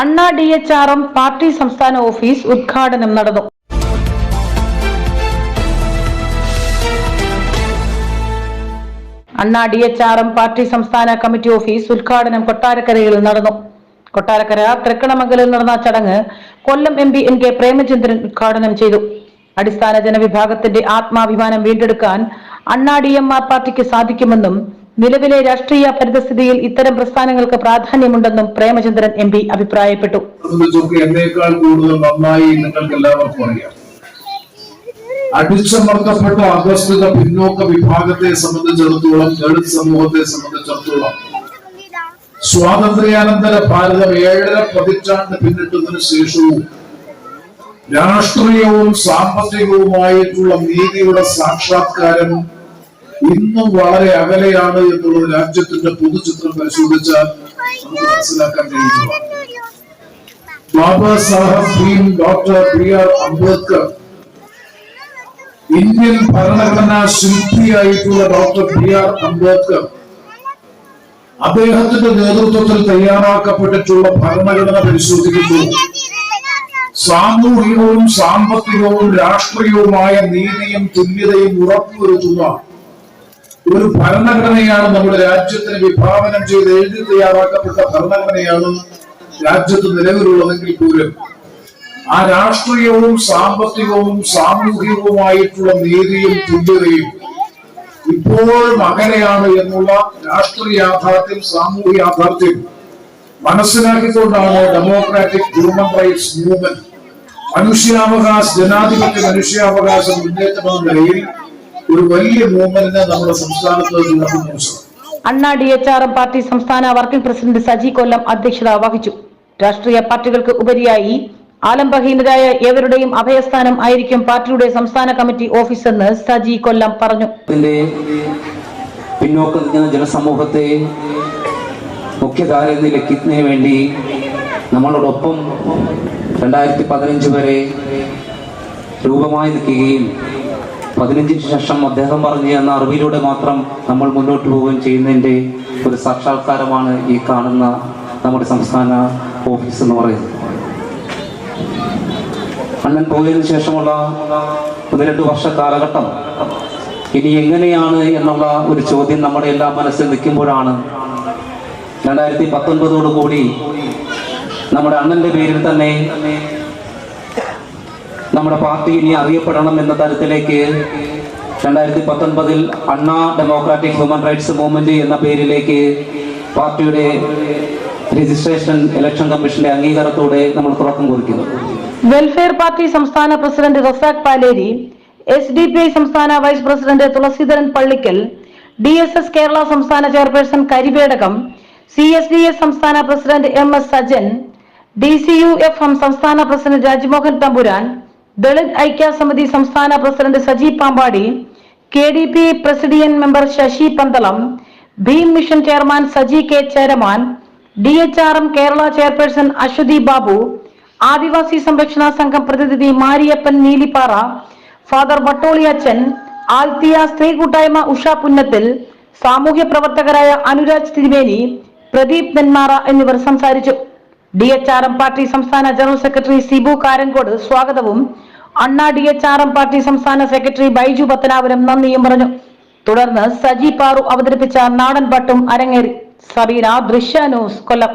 Anna D H R M party സംസ്ഥാന office ഉദ്ഘാടനം നടന്നു. Anna D H R M party സംസ്ഥാന committee office ഉദ്ഘാടനം കൊട്ടാരക്കരയിൽ നടന്നു. കൊട്ടാരക്കര തൃക്കണമംഗലിൽ നടന്ന ചടങ്ങ് Kollam M P N K Premachandran ഉദ്ഘാടനം ചെയ്തു. അടിസ്ഥാന ജനവിഭാഗത്തിന്റെ ആത്മാഭിമാനം വീണ്ടെടുക്കാൻ അണ്ണാ ഡി എം ആർ പാർട്ടിക്ക് സാധിക്കുമെന്നും നിലവിലെ രാഷ്ട്രീയ പരിതസ്ഥിതിയിൽ ഇത്തരം പ്രസ്ഥാനങ്ങൾക്ക് പ്രാധാന്യമുണ്ടെന്നും പ്രേമചന്ദ്രൻ എം പി അഭിപ്രായപ്പെട്ടു. എന്നേക്കാൾ കൂടുതൽ നന്നായി നിങ്ങൾക്ക് എല്ലാവർക്കും അറിയാം. അടിച്ചമർത്തപ്പെട്ട അധസ്ഥിത പിന്നോക്ക വിഭാഗത്തെ സംബന്ധിച്ചിടത്തോളം ദളിത് സമൂഹത്തെ സംബന്ധിച്ചിടത്തോളം സ്വാതന്ത്ര്യാനന്തര ഭാരതം ഏഴര പതിറ്റാണ്ട് പിന്നിട്ടതിനു ശേഷവും രാഷ്ട്രീയവും സാമ്പത്തികവുമായിട്ടുള്ള നീതിയുടെ സാക്ഷാത്കാരം ഇന്നും വളരെ അകലെയാണ് എന്നുള്ളത് രാജ്യത്തിന്റെ പൊതുചിത്രം പരിശോധിച്ചാൽ നമുക്ക് മനസ്സിലാക്കാൻ കഴിയുന്നതാണ് Baba Saheb Bhim doctor B R Ambedkar Indian ഭരണഘടനാ ശില്പിയായിട്ടുള്ള ഡോക്ടർ ബി ആർ അംബേദ്കർ അദ്ദേഹത്തിന്റെ നേതൃത്വത്തിൽ തയ്യാറാക്കപ്പെട്ടിട്ടുള്ള ഭരണഘടന പരിശോധിക്കുന്നു സാമൂഹികവും സാമ്പത്തികവും രാഷ്ട്രീയവുമായ നീതിയും തുല്യതയും ഉറപ്പുവരുത്തുന്ന ഒരു ഭരണഘടനയാണ് നമ്മുടെ രാജ്യത്തിന് വിഭാവനം ചെയ്ത് എഴുതി തയ്യാറാക്കപ്പെട്ട ഭരണഘടനയാണ് രാജ്യത്ത് നിലവിലുള്ളതെങ്കിൽ പോലും ആ രാഷ്ട്രീയവും സാമ്പത്തികവും സാമൂഹികവുമായിട്ടുള്ള നീതിയും തുല്യതയും ഇപ്പോഴും അകലെയാണ് എന്നുള്ള രാഷ്ട്രീയ യാഥാർത്ഥ്യം സാമൂഹിക യാഥാർത്ഥ്യം മനസ്സിലാക്കിക്കൊണ്ടാണ് ഡെമോക്രാറ്റിക് ഹ്യൂമൻ റൈറ്റ്സ് മൂവ്മെന്റ്. മനുഷ്യാവകാശ ജനാധിപത്യ മനുഷ്യാവകാശ മുന്നേറ്റം എന്ന നിലയിൽ ഒരു വലിയ മൂവ്മെന്റിനെ നമ്മുടെ സംസ്ഥാനത്ത് Anna D H R M party സംസ്ഥാന വർക്കിംഗ് പ്രസിഡന്റ് സജി കൊല്ലം അധ്യക്ഷത വഹിച്ചു. രാഷ്ട്രീയ പാർട്ടികൾക്ക് ഉപരിയായി ആലംബഹീനരായ ഏവരുടെയും അഭയസ്ഥാനം ആയിരിക്കും പാർട്ടിയുടെ സംസ്ഥാന കമ്മിറ്റി ഓഫീസ് എന്ന് സജി കൊല്ലം പറഞ്ഞു. പിന്നോക്കം ജനസമൂഹത്തെ മുഖ്യധാര നിലയ്ക്കുന്നതിന് വേണ്ടി നമ്മളോടൊപ്പം രണ്ടായിരത്തി പതിനഞ്ച് വരെ രൂപമായി നിൽക്കുകയും പതിനഞ്ചിന് ശേഷം അദ്ദേഹം പറഞ്ഞു എന്ന അറിവിലൂടെ മാത്രം നമ്മൾ മുന്നോട്ട് പോവുകയും ചെയ്യുന്നതിന്റെ ഒരു സാക്ഷാത്കാരമാണ് ഈ കാണുന്ന നമ്മുടെ സംസ്ഥാന ഓഫീസ് എന്ന് പറയുന്നത്. അണ്ണൻ പോയതിനു ശേഷമുള്ള ഒന്ന് രണ്ട് വർഷ കാലഘട്ടം ഇനി എങ്ങനെയാണ് എന്നുള്ള ഒരു ചോദ്യം നമ്മുടെ എല്ലാ മനസ്സിൽ നിൽക്കുമ്പോഴാണ്. രണ്ടായിരത്തി പത്തൊൻപതോടു കൂടി നമ്മുടെ അണ്ണന്റെ പേരിൽ തന്നെ നമ്മുടെ പാർട്ടി ഇനി അറിയപ്പെടണം എന്ന തരത്തിലേക്ക് രണ്ടായിരത്തി പത്തൊൻപതിൽ അണ്ണാ ഡെമോക്രാറ്റിക് ഹ്യൂമൻ റൈറ്റ്സ് മൂവ്മെന്റ് എന്ന പേരിലേക്ക് പാർട്ടിയുടെ രജിസ്ട്രേഷൻ ഇലക്ഷൻ കമ്മീഷന്റെ അംഗീകാരത്തോടെ നമ്മൾ തുടക്കം കുറിക്കുന്നു. വെൽഫെയർ പാർട്ടി സംസ്ഥാന president Razak Paleri S D P I സംസ്ഥാന vice president Thulaseedharan Pallikkal D S S Kerala സംസ്ഥാന chairperson Karivedakam C S D S സംസ്ഥാന president M S Sajan D C U F M സംസ്ഥാന president Rajmohan Thampuran Dalit ഐക്യസമിതി സംസ്ഥാന president Saji Pampady K D P presidium member Sasi Pandalam Bhim mission chairman Saji K Cheraman D H R M Kerala chairperson Aswathi Babu Adivasi സംരക്ഷണ സംഘം പ്രതിനിധി Mariappan Neelippara father Vattoli അച്ഛൻ Althea സ്ത്രീ കൂട്ടായ്മ ഉഷ പുന്നത്തിൽ സാമൂഹ്യ പ്രവർത്തകരായ അനുരാജ് തിരുമേനി പ്രദീപ് നെന്മാറ എന്നിവർ സംസാരിച്ചു. D H R M party സംസ്ഥാന ജനറൽ സെക്രട്ടറി സിബു കാരൻകോട് സ്വാഗതവും. Anna D H R M party സംസ്ഥാന സെക്രട്ടറി ബൈജു പത്തനാപുരം നന്ദിയും പറഞ്ഞു. തുടർന്ന് സജി പാറു അവതരിപ്പിച്ച നാടൻ പാട്ടും അരങ്ങേറി. സബീന ദൃശ്യ ന്യൂസ് കൊല്ലം.